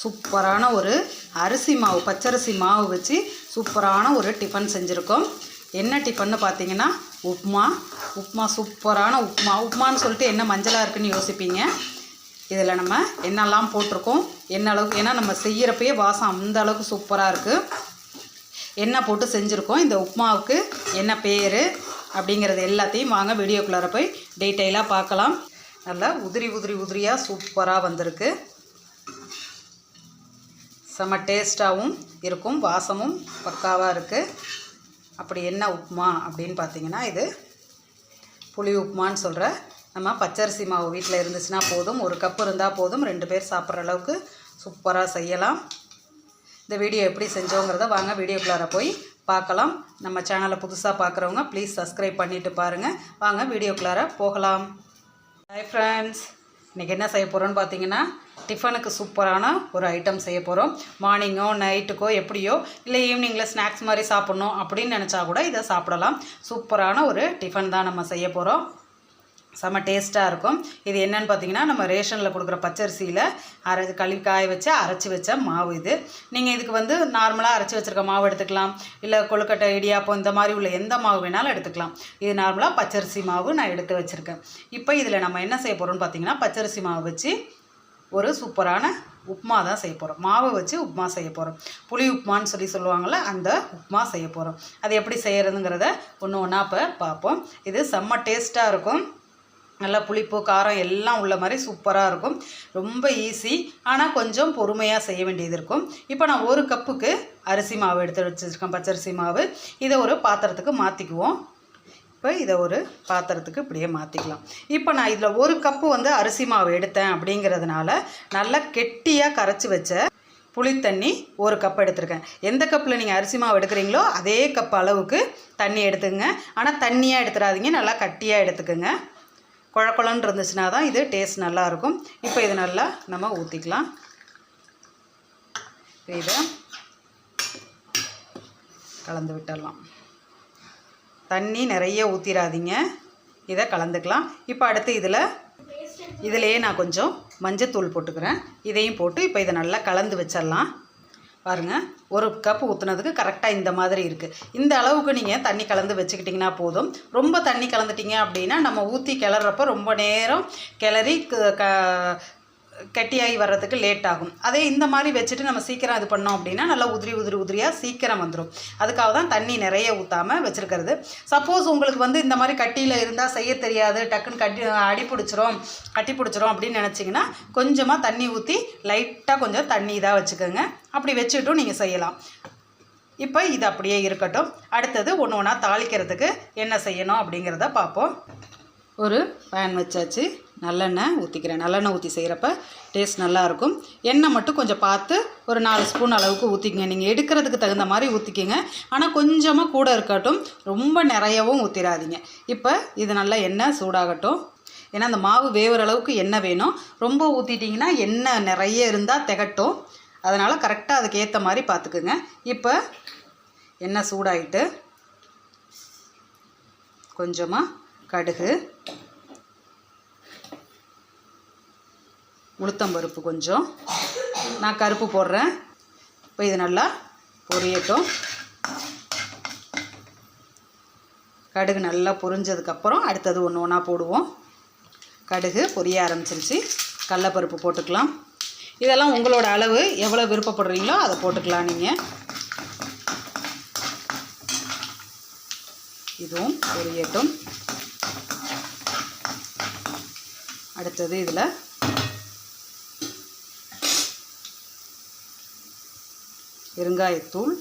சூப்பரான ஒரு அரிசி மாவு பச்சரிசி மாவு வச்சு சூப்பரான ஒரு டிஃபன் செஞ்சுருக்கோம். என்ன டிஃபன்னு பார்த்தீங்கன்னா உப்மா. உப்மா சூப்பரான உப்மா. உப்மான்னு சொல்லிட்டு என்ன மஞ்சளாக இருக்குன்னு யோசிப்பீங்க. இதில் நம்ம என்னெல்லாம் போட்டிருக்கோம் என்ன அளவுக்கு ஏன்னா நம்ம செய்கிறப்பயே வாசம் அந்த அளவுக்கு சூப்பராக இருக்குது எண்ணெய் போட்டு செஞ்சுருக்கோம் இந்த உப்மாவுக்கு என்ன பேர் அப்படிங்கிறது எல்லாத்தையும் வாங்க வீடியோக்குள்ளார போய் டீட்டெயிலாக பார்க்கலாம் நல்லா உதிரி உதிரி உதிரியாக சூப்பராக வந்திருக்கு. செம டேஸ்ட்டாகவும் இருக்கும் வாசமும் பக்காவாக இருக்குது அப்படி என்ன உப்புமா அப்படின்னு பார்த்தீங்கன்னா இது புளி உப்புமான்னு சொல்கிற நம்ம பச்சரிசி மாவு வீட்டில் இருந்துச்சுன்னா போதும் ஒரு கப் இருந்தால் போதும் ரெண்டு பேர் சாப்பிட்ற அளவுக்கு சூப்பராக செய்யலாம். இந்த வீடியோ எப்படி செஞ்சோங்கிறத வாங்க வீடியோக்குள்ளார போய் பார்க்கலாம். நம்ம சேனலை புதுசாக பார்க்குறவங்க ப்ளீஸ் சப்ஸ்கிரைப் பண்ணிவிட்டு பாருங்கள் வாங்க வீடியோக்குள்ளார போகலாம். ஹாய் ஃப்ரெண்ட்ஸ் இன்றைக்கி என்ன செய்ய போகிறோன்னு பார்த்தீங்கன்னா டிஃபனுக்கு சூப்பரான ஒரு ஐட்டம் செய்ய போகிறோம் மார்னிங்கோ நைட்டுக்கோ எப்படியோ இல்லை ஈவினிங்கில் ஸ்நாக்ஸ் மாதிரி சாப்பிட்ணும் அப்படின்னு நினச்சா கூட இதை சாப்பிடலாம். சூப்பரான ஒரு டிஃபன் தான் நம்ம செய்ய போகிறோம் செம்ம டேஸ்ட்டாக இருக்கும். இது என்னென்னு பார்த்தீங்கன்னா நம்ம ரேஷனில் கொடுக்குற பச்சரிசியில் அரை கழுவி காய வச்சு அரைச்சி வச்ச மாவு இது. நீங்கள் இதுக்கு வந்து நார்மலாக அரைச்சி வச்சுருக்க மாவு எடுத்துக்கலாம். இல்லை கொழுக்கட்டை இடியாப்பம் இந்த மாதிரி உள்ள எந்த மாவு வேணாலும் எடுத்துக்கலாம். இது நார்மலாக பச்சரிசி மாவு நான் எடுத்து வச்சுருக்கேன். இப்போ இதில் நம்ம என்ன செய்ய போகிறோம்னு பார்த்தீங்கன்னா பச்சரிசி மாவு வச்சு ஒரு சூப்பரான உப்மா தான் செய்ய போகிறோம் மாவை வச்சு உப்மா செய்ய போகிறோம் புளி உப்மான்னு சொல்லி சொல்லுவாங்கள்ல அந்த உப்மா செய்ய போகிறோம் அது எப்படி செய்கிறதுங்கிறத ஒன்று ஒன்றா இப்போ பார்ப்போம் இது செம்ம டேஸ்ட்டாக இருக்கும். நல்லா புளிப்பு காரம் எல்லாம் உள்ள மாதிரி சூப்பராக இருக்கும். ரொம்ப ஈஸி ஆனால் கொஞ்சம் பொறுமையாக செய்ய வேண்டியது இருக்கும். இப்போ நான் ஒரு கப்புக்கு அரிசி மாவு எடுத்து வச்சுருக்கேன் பச்சரிசி மாவு. இதை ஒரு பாத்திரத்துக்கு மாற்றிக்குவோம் இப்போ இதை ஒரு பாத்திரத்துக்கு இப்படியே மாற்றிக்கலாம் இப்போ நான் இதில் ஒரு கப்பு வந்து அரிசி மாவு எடுத்தேன் அப்படிங்கிறதுனால நல்லா கெட்டியாக கரைச்சி வச்ச புளித்தண்ணி ஒரு கப் எடுத்திருக்கேன். எந்த கப்பில் நீங்கள் அரிசி மாவு எடுக்கிறீங்களோ அதே கப் அளவுக்கு தண்ணி எடுத்துக்கங்க. ஆனால் தண்ணியாக எடுத்துடாதீங்க நல்லா கட்டியாக எடுத்துக்கோங்க. குழக்குழன்னு இருந்துச்சுன்னா தான் இது டேஸ்ட் நல்லாயிருக்கும். இப்போ இது நல்லா நம்ம ஊற்றிக்கலாம் இதை கலந்து விட்டுடலாம். தண்ணி நிறைய ஊற்றிடாதீங்க இதை கலந்துக்கலாம். இப்போ அடுத்து இதில் இதிலையே நான் கொஞ்சம் மஞ்சத்தூள் போட்டுக்கிறேன். இதையும் போட்டு இப்போ இதை நல்லா கலந்து வச்சிடலாம். பாருங்கள் ஒரு கப் ஊற்றுனதுக்கு கரெக்டாக இந்த மாதிரி இருக்குது இந்த அளவுக்கு நீங்கள் தண்ணி கலந்து வச்சுக்கிட்டிங்கன்னா போதும். ரொம்ப தண்ணி கலந்துட்டிங்க அப்படின்னா நம்ம ஊற்றி கிளறப்ப ரொம்ப நேரம் கிளறி க கெட்டியாகி வர்றதுக்கு லேட் ஆகும். அதே இந்த மாதிரி வச்சுட்டு நம்ம சீக்கிரம் இது பண்ணோம் அப்படின்னா நல்லா உதிரி உதிரி உதிரியாக சீக்கிரம் வந்துடும் அதுக்காக தான் தண்ணி நிறைய ஊற்றாமல் வச்சுருக்கிறது. சப்போஸ் உங்களுக்கு வந்து இந்த மாதிரி கட்டியில் இருந்தால் செய்ய தெரியாது டக்குன்னு கட்டி அடி பிடிச்சிரும் கட்டி பிடிச்சிரும் அப்படின்னு நினச்சிங்கன்னா கொஞ்சமாக தண்ணி ஊற்றி லைட்டாக கொஞ்சம் தண்ணி இதாக வச்சுக்கோங்க. அப்படி வச்சுட்டும் நீங்கள் செய்யலாம். இப்போ இது அப்படியே இருக்கட்டும். அடுத்தது ஒன்று ஒன்றா தாளிக்கிறதுக்கு என்ன செய்யணும் அப்படிங்கிறத பார்ப்போம். ஒரு பேன் வச்சாச்சு. நல்லெண்ணெய் ஊற்றிக்கிறேன் நல்லெண்ணெய் ஊற்றி செய்கிறப்ப டேஸ்ட் நல்லாயிருக்கும். எண்ணெய் மட்டும் கொஞ்சம் பார்த்து ஒரு நாலு ஸ்பூன் அளவுக்கு ஊற்றிக்கங்க நீங்கள் எடுக்கிறதுக்கு தகுந்த மாதிரி ஊற்றிக்கிங்க ஆனால் கொஞ்சமாக கூட இருக்கட்டும். ரொம்ப நிறையவும் ஊற்றிடாதீங்க இப்போ இது நல்லா எண்ணெய் சூடாகட்டும். ஏன்னா அந்த மாவு வேவுற அளவுக்கு எண்ணெய் வேணும். ரொம்ப ஊற்றிட்டிங்கன்னா எண்ணெய் நிறைய இருந்தால் திகட்டும். அதனால் கரெக்டாக அதுக்கு ஏற்ற மாதிரி பார்த்துக்குங்க. இப்போ எண்ணெய் சூடாகிட்டு கொஞ்சமாக கடுகு உளுத்தம்பருப்பு கொஞ்சம். நான் கருப்பு போடுறேன். இப்போ இது நல்லா பொரியட்டும். கடுகு நல்லா பொரிஞ்சதுக்கப்புறம் அடுத்தது ஒன்று ஒன்றா போடுவோம். கடுகு பொரிய ஆரம்பிச்சிருச்சு. கடலப்பருப்பு போட்டுக்கலாம். இதெல்லாம் உங்களோட அளவு. எவ்வளோ விருப்பப்படுறீங்களோ அதை போட்டுக்கலாம் நீங்கள் இதுவும் பொரியட்டும். அடுத்தது இதில் பெருங்காயத்தூள்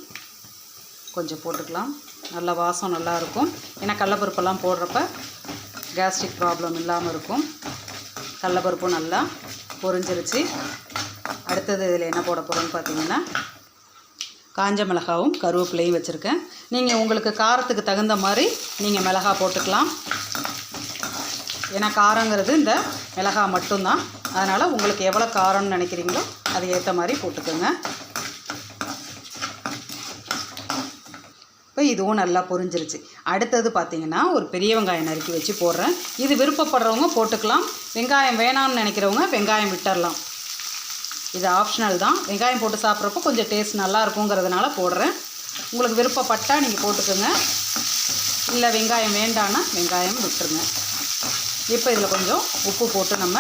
கொஞ்சம் போட்டுக்கலாம். நல்ல வாசம் நல்லாயிருக்கும் ஏன்னா கடலப்பருப்பெல்லாம் போடுறப்ப கேஸ்ட்ரிக் ப்ராப்ளம் இல்லாமல் இருக்கும். கடலப்பருப்பும் நல்லா பொரிஞ்சிருச்சு. அடுத்தது இதில் என்ன போட போகிறோன்னு பார்த்தீங்கன்னா காஞ்ச மிளகாவும் கருவேப்பிலையும் வச்சுருக்கேன். நீங்கள் உங்களுக்கு காரத்துக்கு தகுந்த மாதிரி நீங்கள் மிளகா போட்டுக்கலாம். ஏன்னா காரங்கிறது இந்த மிளகா மட்டும்தான். அதனால் உங்களுக்கு எவ்வளோ காரம்னு நினைக்கிறீங்களோ அது ஏற்ற மாதிரி போட்டுக்கோங்க. இப்போ இதுவும் நல்லா பொரிஞ்சிருச்சு. அடுத்தது பார்த்தீங்கன்னா ஒரு பெரிய வெங்காயம் நறுக்கி வச்சு போடுறேன். இது விருப்பப்படுறவங்க போட்டுக்கலாம். வெங்காயம் வேணாம்னு நினைக்கிறவங்க வெங்காயம் விட்டுறலாம். இது ஆப்ஷனல் தான். வெங்காயம் போட்டு சாப்பிட்றப்போ கொஞ்சம் டேஸ்ட் நல்லா இருக்குங்கிறதுனால போடுறேன். உங்களுக்கு விருப்பப்பட்டால் நீங்கள் போட்டுக்கோங்க. இல்லை வெங்காயம் வேண்டான்னா வெங்காயம் விட்டுருங்க. இப்போ இதில் கொஞ்சம் உப்பு போட்டு நம்ம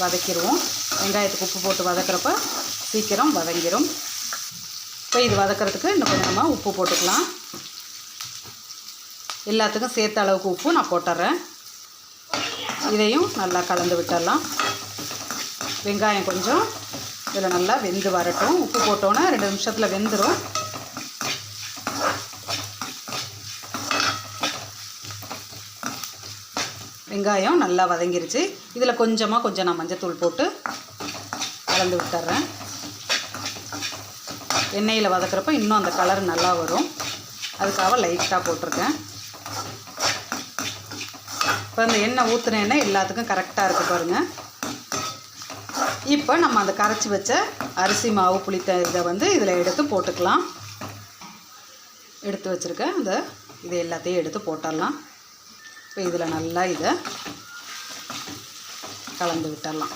வதக்கிடுவோம். வெங்காயத்துக்கு உப்பு போட்டு வதக்கிறப்ப சீக்கிரம் வதங்கிடும் இப்போ இது வதக்கிறதுக்கு இன்னும் கொஞ்சமாக உப்பு போட்டுக்கலாம். எல்லாத்துக்கும் சேர்த்த அளவுக்கு உப்பு நான் போட்டுறேன். இதையும் நல்லா கலந்து விட்டுடலாம் வெங்காயம் கொஞ்சம் இதில் நல்லா வெந்து வரட்டும். உப்பு போட்டோன்னே ரெண்டு நிமிஷத்தில் வெந்துடும் வெங்காயம் நல்லா வதங்கிருச்சு. இதில் கொஞ்சமாக கொஞ்சம் நான் மஞ்சத்தூள் போட்டு கலந்து விட்டுறேன். எண்ணெயில் வதக்குறப்ப இன்னும் அந்த கலர் நல்லா வரும். அதுக்காக லைட்டாக போட்டிருக்கேன். இப்போ அந்த எண்ணெய் ஊற்றின எண்ணெய் எல்லாத்துக்கும் கரெக்டாக இருக்குது பாருங்கள் இப்போ நம்ம அந்த கரைச்சி வச்ச அரிசி மாவு புளித்த இதை வந்து இதில் எடுத்து போட்டுக்கலாம். எடுத்து வச்சுருக்கேன் அந்த இதை எல்லாத்தையும் எடுத்து போட்டுடலாம் இப்போ இதில் நல்லா இதை கலந்து விட்டுடலாம்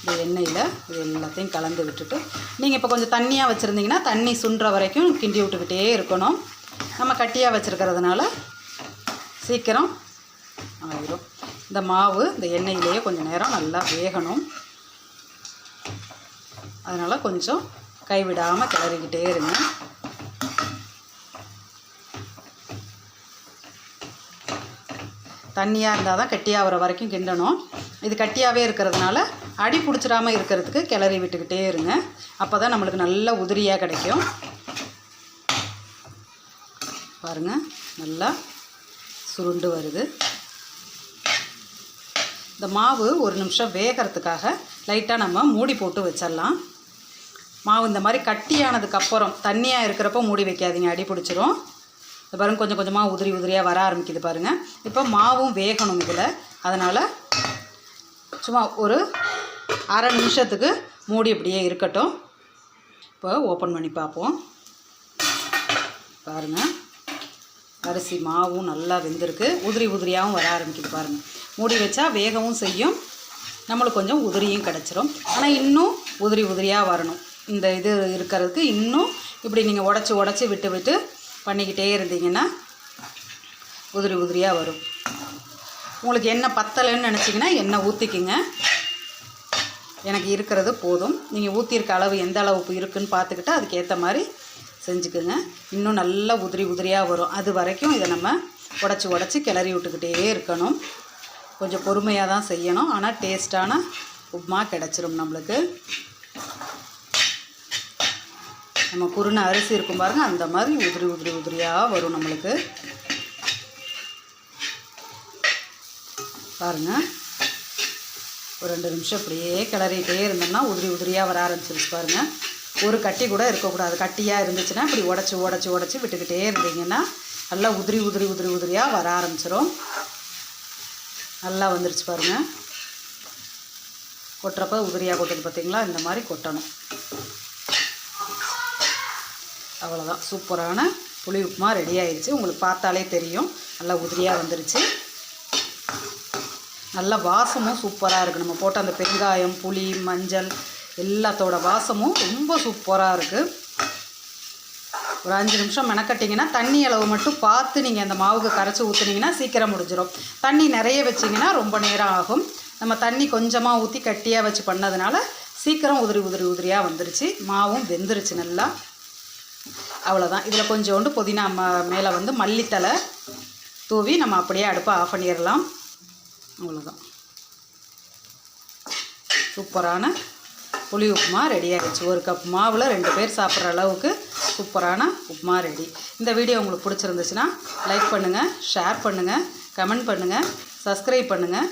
இந்த எண்ணெயில் இது எல்லாத்தையும் கலந்து விட்டுட்டு நீங்கள் இப்போ கொஞ்சம் தண்ணியாக வச்சுருந்தீங்கன்னா தண்ணி சுன்ற வரைக்கும் கிண்டி விட்டுக்கிட்டே இருக்கணும். நம்ம கட்டியாக வச்சுருக்கிறதுனால சீக்கிரம் ஆயிடும் இந்த மாவு இந்த எண்ணெயிலேயே கொஞ்சம் நேரம் நல்லா வேகணும். அதனால் கொஞ்சம் கைவிடாமல் கிளறிக்கிட்டே இருங்க. தண்ணியாக இருந்தால் தான் கட்டியாகிற வரைக்கும் கிண்டணும். இது கட்டியாகவே இருக்கிறதுனால அடி பிடிச்சிடாமல் இருக்கிறதுக்கு கிளறி விட்டுக்கிட்டே இருங்க. அப்போ தான் நம்மளுக்கு நல்ல உதிரியாக கிடைக்கும். பாருங்கள் நல்லா சுருண்டு வருது. இந்த மாவு ஒரு நிமிஷம் வேகிறதுக்காக லைட்டாக நம்ம மூடி போட்டு வச்சிடலாம். மாவு இந்த மாதிரி கட்டியானதுக்கப்புறம் தண்ணியாக இருக்கிறப்போ மூடி வைக்காதீங்க அடி பிடிச்சிரும். இது பாருங்க கொஞ்சம் கொஞ்சமாக உதிரி உதிரியாக வர ஆரம்பிக்குது பாருங்கள் இப்போ மாவும் வேகணும் இதில். அதனால் சும்மா ஒரு அரை நிமிஷத்துக்கு மூடி இப்படியே இருக்கட்டும். இப்போ ஓப்பன் பண்ணி பார்ப்போம். பாருங்கள் அரிசி மாவும் நல்லா வெந்திருக்கு. உதிரி உதிரியாகவும் வர ஆரம்பிக்குது பாருங்கள் மூடி வச்சா வேகவும் செய்யும். நம்மளுக்கு கொஞ்சம் உதிரியும் கிடச்சிரும். ஆனால் இன்னும் உதிரி உதிரியாக வரணும். இந்த இது இருக்கிறதுக்கு இன்னும் இப்படி நீங்கள் உடச்சி உடச்சி விட்டு விட்டு பண்ணிக்கிட்டே இருந்தீங்கன்னா உதிரி உதிரியாக வரும். உங்களுக்கு என்ன பத்தலைன்னு நினச்சிங்கன்னா எண்ணெய் ஊற்றிக்கிங்க எனக்கு இருக்கிறது போதும். நீங்கள் ஊற்றிருக்க அளவு எந்த அளவுக்கு இருக்குன்னு பார்த்துக்கிட்டு அதுக்கேற்ற மாதிரி செஞ்சுக்குங்க. இன்னும் நல்லா உதிரி உதிரியாக வரும். அது வரைக்கும் இதை நம்ம உடச்சி உடச்சி கிளறி விட்டுக்கிட்டே இருக்கணும். கொஞ்சம் பொறுமையாக தான் செய்யணும். ஆனால் டேஸ்ட்டான உப்புமா கிடச்சிரும் நம்மளுக்கு. நம்ம குருணை அரிசி இருக்கும் பாருங்கள் அந்த மாதிரி உதிரி உதிரி உதிரியாக வரும் நம்மளுக்கு. பாருங்கள் ஒரு ரெண்டு நிமிஷம் அப்படியே கிளறிட்டே இருந்தோம்னா உதிரி உதிரியாக வர ஆரம்பிச்சிருச்சு பாருங்க. ஒரு கட்டி கூட இருக்கக்கூடாது. கட்டியாக இருந்துச்சுன்னா இப்படி உடச்சி உடச்சி உடச்சி விட்டுக்கிட்டே இருந்தீங்கன்னா நல்லா உதிரி உதிரி உதிரி உதிரியாக வர ஆரம்பிச்சிடும் நல்லா வந்துருச்சு பாருங்கள் கொட்டுறப்ப உதிரியாக கொட்டுது பார்த்தீங்களா இந்த மாதிரி கொட்டணும். அவ்வளோதான் சூப்பரான புளி உப்புமா ரெடி ஆயிடுச்சு. உங்களுக்கு பார்த்தாலே தெரியும். நல்லா உதிரியாக வந்துருச்சு. நல்ல வாசமும் சூப்பராக இருக்குது நம்ம போட்ட அந்த பெருங்காயம் புளி மஞ்சள் எல்லாத்தோட வாசமும் ரொம்ப சூப்பராக இருக்குது ஒரு அஞ்சு நிமிஷம் மெனக்கட்டிங்கன்னா தண்ணி அளவு மட்டும் பார்த்து நீங்கள் அந்த மாவுக்கு கரைச்சி ஊற்றுனீங்கன்னா சீக்கிரம் முடிஞ்சிடும் தண்ணி நிறைய வச்சிங்கன்னா ரொம்ப நேரம் ஆகும். நம்ம தண்ணி கொஞ்சமாக ஊற்றி கட்டியாக வச்சு பண்ணதுனால சீக்கிரம் உதிரி உதிரி உதிரியாக வந்துருச்சு. மாவும் வெந்துருச்சு நல்லா. அவ்வளோதான் இதில் கொஞ்சோண்டு புதினா ம மேலே வந்து மல்லித்தலை தூவி நம்ம அப்படியே அடுப்பை ஆஃப் பண்ணிடலாம். அவ்வளோதான் சூப்பரான புளி உப்புமா ரெடி ஆகிடுச்சு ஒரு கப் மாவில் ரெண்டு பேர் சாப்பிட்ற அளவுக்கு சூப்பரான உப்புமா ரெடி இந்த வீடியோ உங்களுக்கு பிடிச்சிருந்துச்சுன்னா லைக் பண்ணுங்கள் ஷேர் பண்ணுங்கள் கமெண்ட் பண்ணுங்கள் சப்ஸ்கிரைப் பண்ணுங்கள்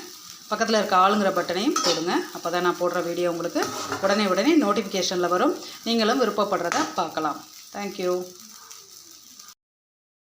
பக்கத்தில் இருக்க ஆளுங்கிற பட்டனையும் போடுங்க. அப்போ தான் நான் போடுற வீடியோ உங்களுக்கு உடனே உடனே நோட்டிஃபிகேஷனில் வரும். நீங்களும் விருப்பப்படுறத பார்க்கலாம். தேங்க்யூ